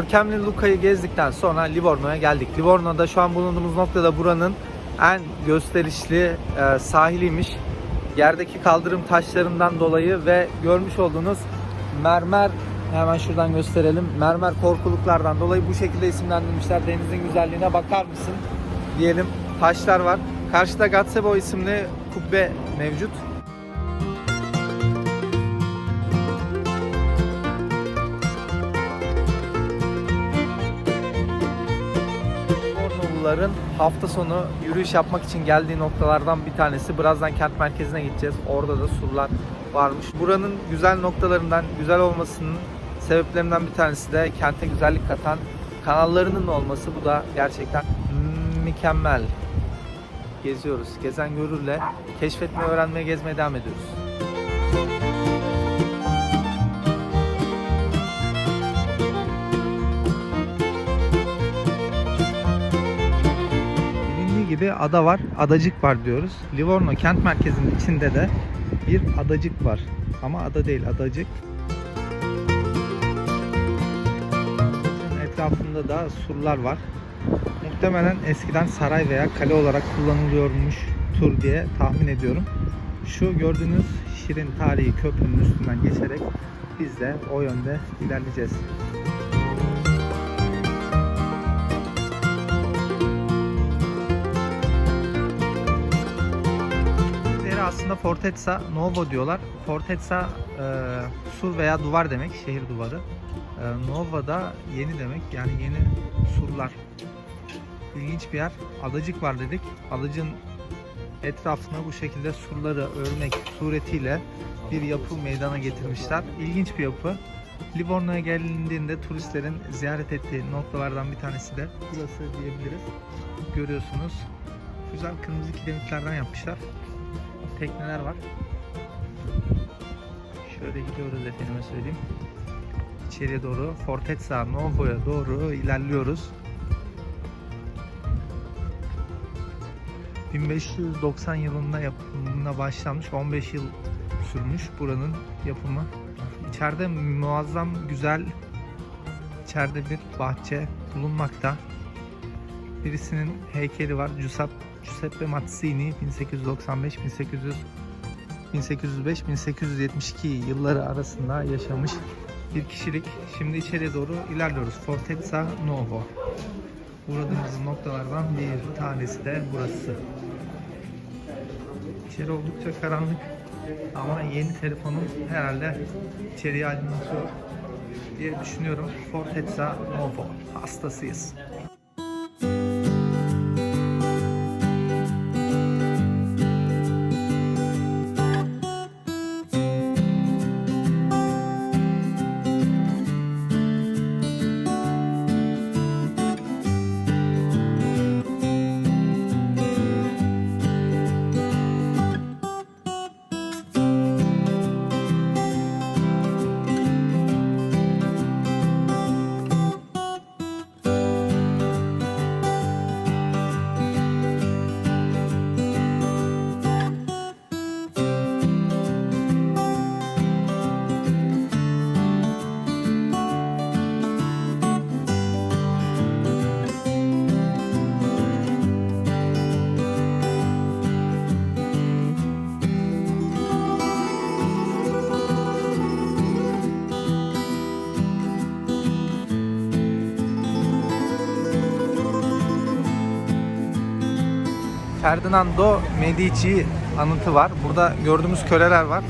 Görkemli Luca'yı gezdikten sonra Livorno'ya geldik. Livorno'da şu an bulunduğumuz noktada buranın en gösterişli e, sahiliymiş. Yerdeki kaldırım taşlarından dolayı ve görmüş olduğunuz mermer hemen şuradan gösterelim. Mermer korkuluklardan dolayı bu şekilde isimlendirmişler. Denizin güzelliğine bakar mısın? Diyelim taşlar var. Karşıda Gazebo isimli kubbe mevcut. Bornoluların hafta sonu yürüyüş yapmak için geldiği noktalardan bir tanesi. Birazdan kent merkezine gideceğiz. Orada da surlar varmış. Buranın güzel noktalarından, güzel olmasının sebeplerinden bir tanesi de kente güzellik katan kanallarının olması. Bu da gerçekten mükemmel. Geziyoruz. Gezen görürle keşfetmeye, öğrenmeye, gezmeye devam ediyoruz. Gibi ada var, adacık var diyoruz. Livorno kent merkezinin içinde de bir adacık var. Ama ada değil, adacık. Etrafında da surlar var. Muhtemelen eskiden saray veya kale olarak kullanılıyormuş tur diye tahmin ediyorum. Şu gördüğünüz Şirin Tarihi Köprünün üstünden geçerek biz de o yönde ilerleyeceğiz. Aslında Fortezza Novo diyorlar. Fortezza e, sur veya duvar demek, şehir duvarı. E, Nova da yeni demek, yani yeni surlar. İlginç bir yer. Adacık var dedik. Adacın etrafına bu şekilde surları örmek suretiyle bir yapı meydana getirmişler. İlginç bir yapı. Livorno'ya gelindiğinde turistlerin ziyaret ettiği noktalardan bir tanesi de burası diyebiliriz. Görüyorsunuz. Güzel kırmızı kiremitlerden yapmışlar. Tekneler var. Şöyle gidiyoruz efendime söyleyeyim. İçeriye doğru Fortezza Novo'ya doğru ilerliyoruz. 1590 yılında yapımına başlanmış. 15 yıl sürmüş buranın yapımı. İçeride muazzam güzel içeride bir bahçe bulunmakta. Birisinin heykeli var. Giuseppe, Giuseppe Mazzini 1895 1800 1805 1872 yılları arasında yaşamış bir kişilik. Şimdi içeriye doğru ilerliyoruz. Fortezza Novo. Uğradığımız noktalardan bir tanesi de burası. İçeri oldukça karanlık ama yeni telefonum herhalde içeriği aydınlatıyor diye düşünüyorum. Fortezza Novo hastasıyız. Ferdinando Medici anıtı var. Burada gördüğümüz köleler var.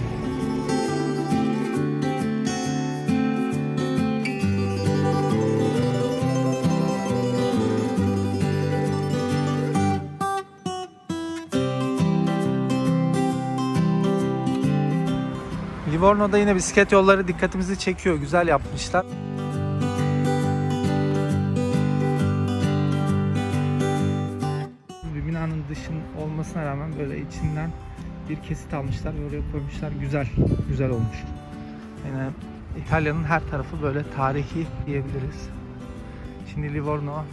Livorno'da yine bisiklet yolları dikkatimizi çekiyor. Güzel yapmışlar. Binanın dışın olmasına rağmen böyle içinden bir kesit almışlar ve oraya koymuşlar. Güzel, güzel olmuş. Yani İtalya'nın her tarafı böyle tarihi diyebiliriz. Şimdi Livorno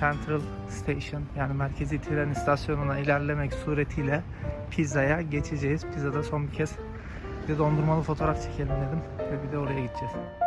Central Station yani merkezi tren istasyonuna ilerlemek suretiyle Pisa'ya geçeceğiz. Pisa'da son bir kez bir dondurmalı fotoğraf çekelim dedim ve bir de oraya gideceğiz.